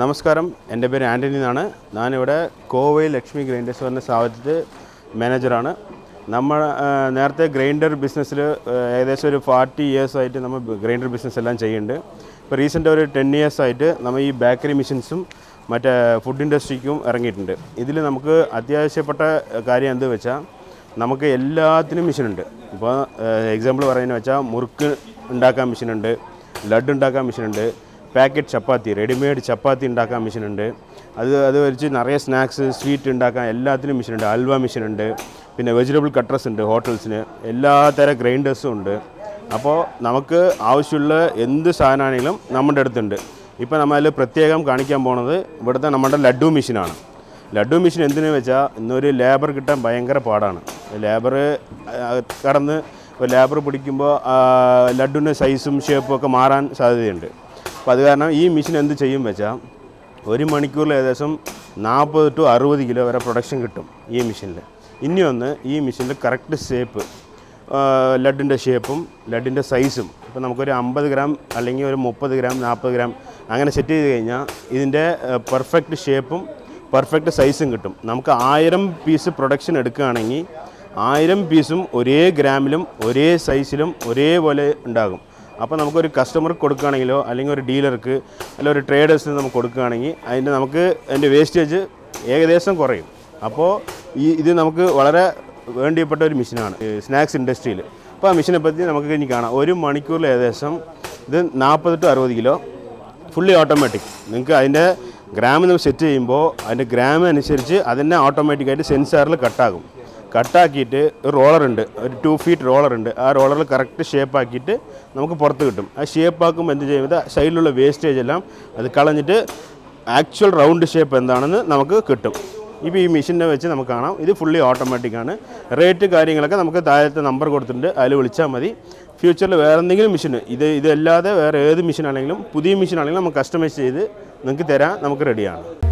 നമസ്കാരം. എന്റെ പേര് ആന്റണി എന്നാണ്. ഞാനിവിടെ കോവൈ ലക്ഷ്മി ഗ്രൈൻഡേഴ്സ് പറഞ്ഞ സ്ഥാപനത്തിൽ മാനേജറാണ്. നമ്മൾ നേരത്തെ ഗ്രൈൻഡർ ബിസിനസ്സിൽ ഏകദേശം ഒരു ഫാർട്ടി ഇയേഴ്സ് ആയിട്ട് നമ്മൾ ഗ്രൈൻഡർ ബിസിനസ് എല്ലാം ചെയ്യുന്നുണ്ട്. ഇപ്പോൾ റീസെന്റ് ഒരു ടെൻ ഇയേഴ്സ് ആയിട്ട് നമ്മൾ ഈ ബേക്കറി മെഷീൻസും മറ്റേ ഫുഡ് ഇൻഡസ്ട്രിക്കും ഇറങ്ങിയിട്ടുണ്ട്. ഇതിൽ നമുക്ക് അത്യാവശ്യപ്പെട്ട കാര്യം എന്ത് വെച്ചാൽ നമുക്ക് എല്ലാത്തിനും മെഷീനുണ്ട് ഇപ്പോൾ എക്സാമ്പിൾ പറയുന്നത് വെച്ചാൽ മുറുക്ക് ഉണ്ടാക്കാൻ മെഷീനുണ്ട് ലഡ് ഉണ്ടാക്കാൻ മെഷീനുണ്ട് പാക്കറ്റ് ചപ്പാത്തി റെഡിമെയ്ഡ് ചപ്പാത്തി ഉണ്ടാക്കാൻ മെഷീനുണ്ട് അത് അത് വെച്ച് നിറയെ സ്നാക്സ് സ്വീറ്റ് ഉണ്ടാക്കാൻ എല്ലാത്തിനും മെഷീനുണ്ട് അൽവ മെഷീനുണ്ട് പിന്നെ വെജിറ്റബിൾ കട്ടർസ് ഉണ്ട് ഹോട്ടൽസിന് എല്ലാ തരം ഗ്രൈൻഡേഴ്സും ഉണ്ട്. അപ്പോൾ നമുക്ക് ആവശ്യമുള്ള എന്ത് സാധനമാണെങ്കിലും നമ്മുടെ അടുത്തുണ്ട്. ഇപ്പോൾ നമ്മൾ പ്രത്യേകം കാണിക്കാൻ പോണത് ഇവിടുത്തെ നമ്മുടെ ലഡു മെഷീനാണ് ലഡു മെഷീൻ എന്തിനു വെച്ചാൽ ഇന്നൊരു ലേബർ കിട്ടാൻ ഭയങ്കര പാടാണ്. ലേബർ കടന്ന് ലേബർ പിടിക്കുമ്പോൾ ലഡുവിന്റെ സൈസും ഷേപ്പും ഒക്കെ മാറാൻ സാധ്യതയുണ്ട്. അപ്പോൾ അത് കാരണം ഈ മെഷീൻ എന്ത് ചെയ്യും വെച്ചാൽ ഒരു മണിക്കൂറിൽ ഏകദേശം നാൽപ്പത് ടു അറുപത് കിലോ വരെ പ്രൊഡക്ഷൻ കിട്ടും ഈ മെഷീനിൽ ഇനി ഒന്ന് ഈ മെഷീനിൽ കറക്റ്റ് ഷേപ്പ് ലഡിന്റെ ഷേപ്പും ലഡിന്റെ സൈസും ഇപ്പോൾ നമുക്കൊരു അമ്പത് ഗ്രാം അല്ലെങ്കിൽ ഒരു മുപ്പത് ഗ്രാം നാൽപ്പത് ഗ്രാം അങ്ങനെ സെറ്റ് ചെയ്ത് കഴിഞ്ഞാൽ ഇതിന്റെ പെർഫെക്റ്റ് ഷേപ്പും പെർഫെക്റ്റ് സൈസും കിട്ടും. നമുക്ക് ആയിരം പീസ് പ്രൊഡക്ഷൻ എടുക്കുകയാണെങ്കിൽ ആയിരം പീസും ഒരേ ഗ്രാമിലും ഒരേ സൈസിലും ഒരേപോലെ ഉണ്ടാകും. അപ്പോൾ നമുക്കൊരു കസ്റ്റമർക്ക് കൊടുക്കുകയാണെങ്കിലോ അല്ലെങ്കിൽ ഒരു ഡീലർക്ക് അല്ലെങ്കിൽ ഒരു ട്രേഡേഴ്സിന് നമുക്ക് കൊടുക്കുകയാണെങ്കിൽ അതിന്റെ നമുക്ക് അതിന്റെ വേസ്റ്റേജ് ഏകദേശം കുറയും. അപ്പോൾ ഈ ഇത് നമുക്ക് വളരെ വേണ്ടിയപ്പെട്ട ഒരു മെഷീനാണ് സ്നാക്സ് ഇൻഡസ്ട്രിയിൽ. അപ്പോൾ ആ മെഷീനെ പറ്റി നമുക്ക് ഇനി കാണാം. ഒരു മണിക്കൂറിൽ ഏകദേശം ഇത് നാൽപ്പത് ടു അറുപത് കിലോ ഫുള്ളി ഓട്ടോമാറ്റിക് നിങ്ങൾക്ക് അതിന്റെ ഗ്രാം നമ്മൾ സെറ്റ് ചെയ്യുമ്പോൾ അതിന്റെ ഗ്രാം അനുസരിച്ച് അതിനെ ഓട്ടോമാറ്റിക്കായിട്ട് സെൻസാറിൽ കട്ടാകും കട്ടാക്കിയിട്ട് ഒരു റോളറുണ്ട് ഒരു ടു ഫീറ്റ് റോളറുണ്ട് ആ റോളറിൽ കറക്റ്റ് ഷേപ്പ് ആക്കിയിട്ട് നമുക്ക് പുറത്ത് കിട്ടും. ആ ഷേപ്പ് ആക്കുമ്പോൾ എന്ത് ചെയ്യുന്നത് സൈഡിലുള്ള വേസ്റ്റേജ് എല്ലാം അത് കളഞ്ഞിട്ട് ആക്ച്വൽ റൗണ്ട് ഷേപ്പ് എന്താണെന്ന് നമുക്ക് കിട്ടും. ഇപ്പോൾ ഈ മെഷീനെ വെച്ച് നമുക്ക് കാണാം. ഇത് ഫുള്ളി ഓട്ടോമാറ്റിക് ആണ്. റേറ്റ് കാര്യങ്ങളൊക്കെ നമുക്ക് താഴത്തെ നമ്പർ കൊടുത്തിട്ടുണ്ട്. അതിൽ വിളിച്ചാൽ മതി. ഫ്യൂച്ചറിൽ വേറെ എന്തെങ്കിലും മെഷീൻ ഇത് ഇതല്ലാതെ വേറെ ഏത് മെഷീൻ ആണെങ്കിലും പുതിയ മെഷീൻ ആണെങ്കിലും നമുക്ക് കസ്റ്റമൈസ് ചെയ്ത് നിങ്ങൾക്ക് തരാൻ നമുക്ക് റെഡിയാണ്